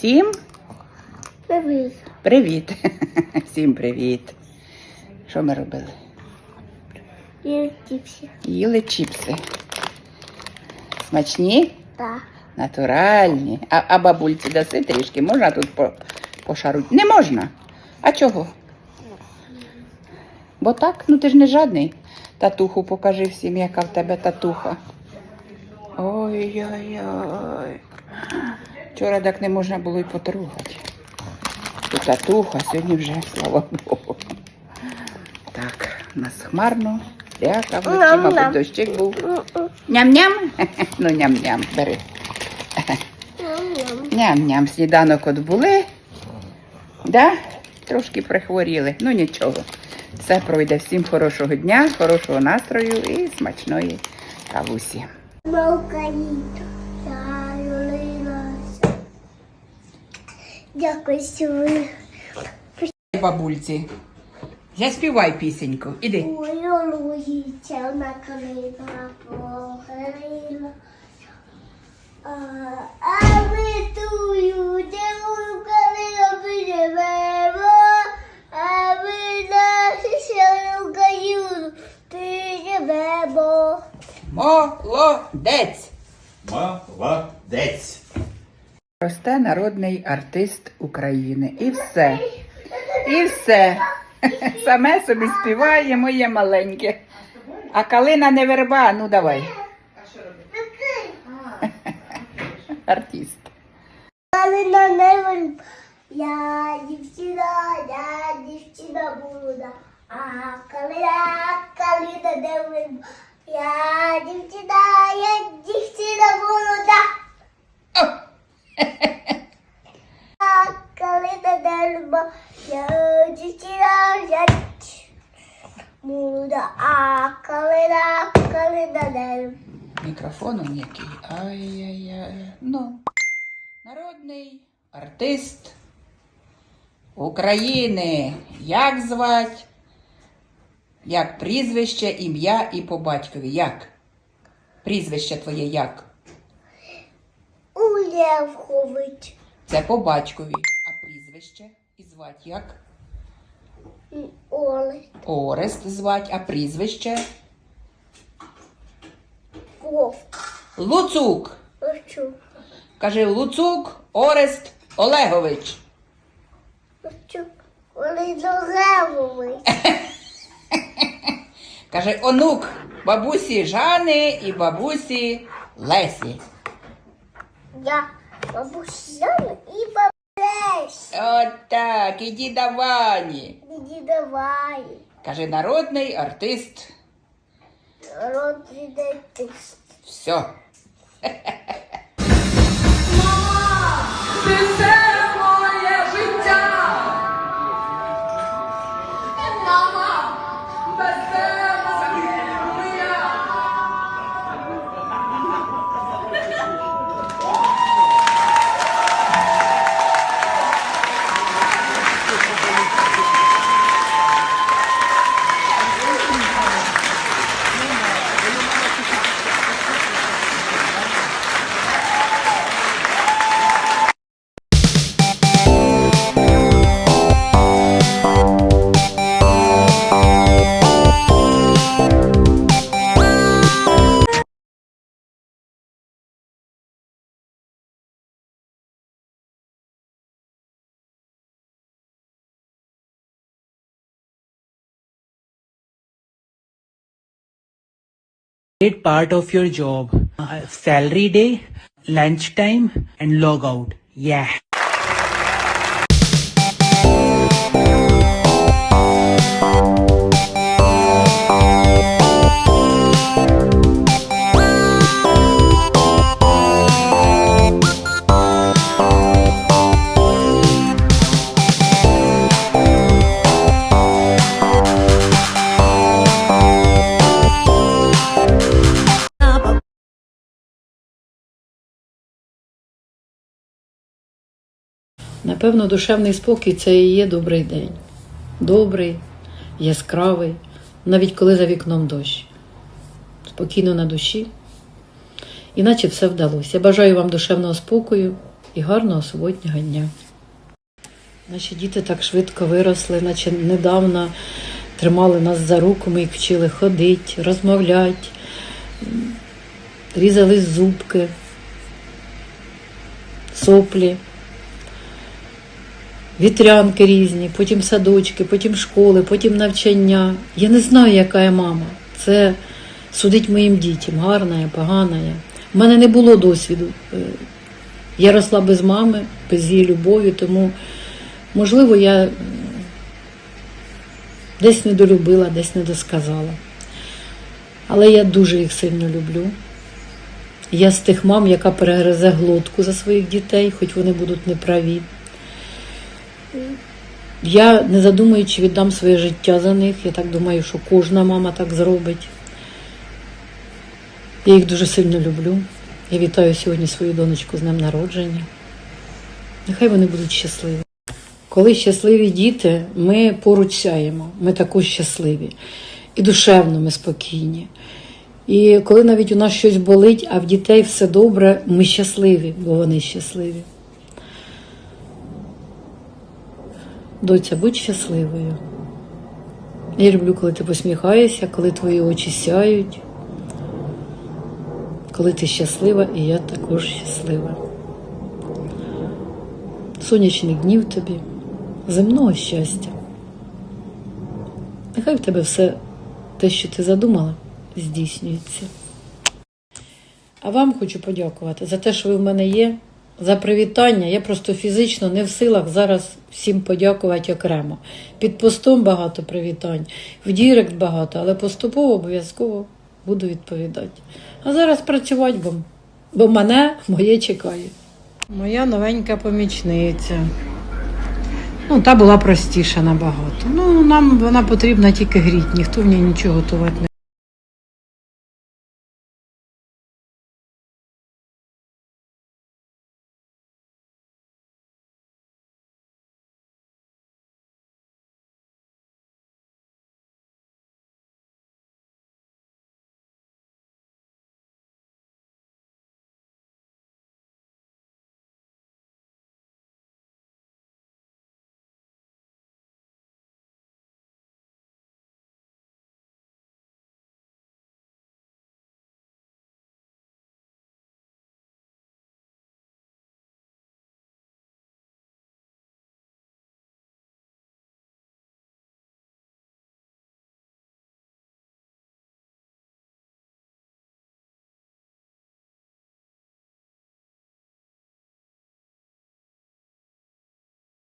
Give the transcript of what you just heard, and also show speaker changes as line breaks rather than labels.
Всім
Привіт.
привіт. Всім привіт. Що ми робили?
Я тіпсі.
Їли чіпси. Смачні,
Так.
натуральні. А, а бабульці даси трішки, можна тут по, пошаруть? Не можна. А чого? Бо так, ну ти ж не жадний. Татуху покажи всім, яка в тебе татуха. Ой-ой-ой. Вчора так не можна було й потрогати. І татуха, сьогодні вже, слава Богу. Так, у нас хмарно, ряка вночі, мабуть, дощик був. Ням-ням? Ну, ням-ням, бери.
Ням-ням.
Ням-ням, сніданок от були. Да? Трошки прихворіли. Ну нічого. Все пройде. Всім хорошого дня, хорошого настрою і смачної кавусі.
Дякую, що ви.
Бабульці, заспівай пісеньку. Іди.
Ой, Луїця накрила коліна. А, ми тую,
Росте народний артист України. І все. І все. Саме собі співає моє маленьке. А калина не верба, ну давай. Артист.
Калина не вон. Я дівчина, я дівчина буду. А калина, калина не вон. Я дівчина, я дівчина буду.
О!
А калина не вон. Я дівчина, я буду. А калина, калина не вон.
Мікрофон он який. Ай-яй-яй. Ну. Народний артист України. Як звать? Як прізвище, ім'я і по батькові. Як? Прізвище твоє як?
Улевхович.
Це по батькові. А прізвище і звать як?
Олег.
Орест звать, а прізвище?
Вовк.
Луцук.
Хочу.
Каже Луцук Орест Олегович.
Хочу. Олегович.
Каже, онук бабусі Жани і бабусі Лесі.
Я бабуся і бабусь.
От так, і діда Вані.
Іди давай.
Каже, народний артист.
Родидетист.
Все.
Ти все
great part of your job. Uh, salary day, lunch time, and log out. Yeah.
Напевно, душевний спокій це і є добрий день. Добрий, яскравий, навіть коли за вікном дощ. Спокійно на душі. Іначе все вдалося. Я бажаю вам душевного спокою, і гарного суботнього дня. Наші діти так швидко виросли, наче недавно тримали нас за руку, ми їх вчили ходити, розмовляти, різали зубки, соплі, вітрянки різні, потім садочки, потім школи, потім навчання. Я не знаю, яка я мама. Це судить моїм дітям, гарна я, погана я. У мене не було досвіду. Е, Я росла без мами, без її любові, тому, можливо, я десь недолюбила, десь недосказала. Але я дуже їх сильно люблю. Я з тих мам, яка перегризе глотку за своїх дітей, хоч вони будуть неправі. Я, не задумуючи, віддам своє життя за них. Я так думаю, що кожна мама так зробить. Я їх дуже сильно люблю. Я вітаю сьогодні свою донечку з днем народження. Нехай вони будуть щасливі. Коли щасливі діти, ми поруч сяємо, ми також щасливі. І душевно ми спокійні. І коли навіть у нас щось болить, а в дітей все добре, ми щасливі, бо вони щасливі. Доця, будь щасливою. Я люблю, коли ти посміхаєшся, коли твої очі сяють, коли ти щаслива, і я також щаслива. Сонячних днів тобі, земного щастя. Нехай в тебе все те, що ти задумала, здійснюється. А вам хочу подякувати за те, що ви в мене є, за привітання. Я просто фізично не в силах зараз всім подякувати окремо. Під постом багато привітань, в Дірект багато, але поступово обов'язково буду відповідати. А зараз працювати, бо, бо мене моє чекає. Моя новенька помічниця. Ну, та була простіша набагато. Ну, нам вона потрібна тільки гріть, ніхто в ній нічого готувати не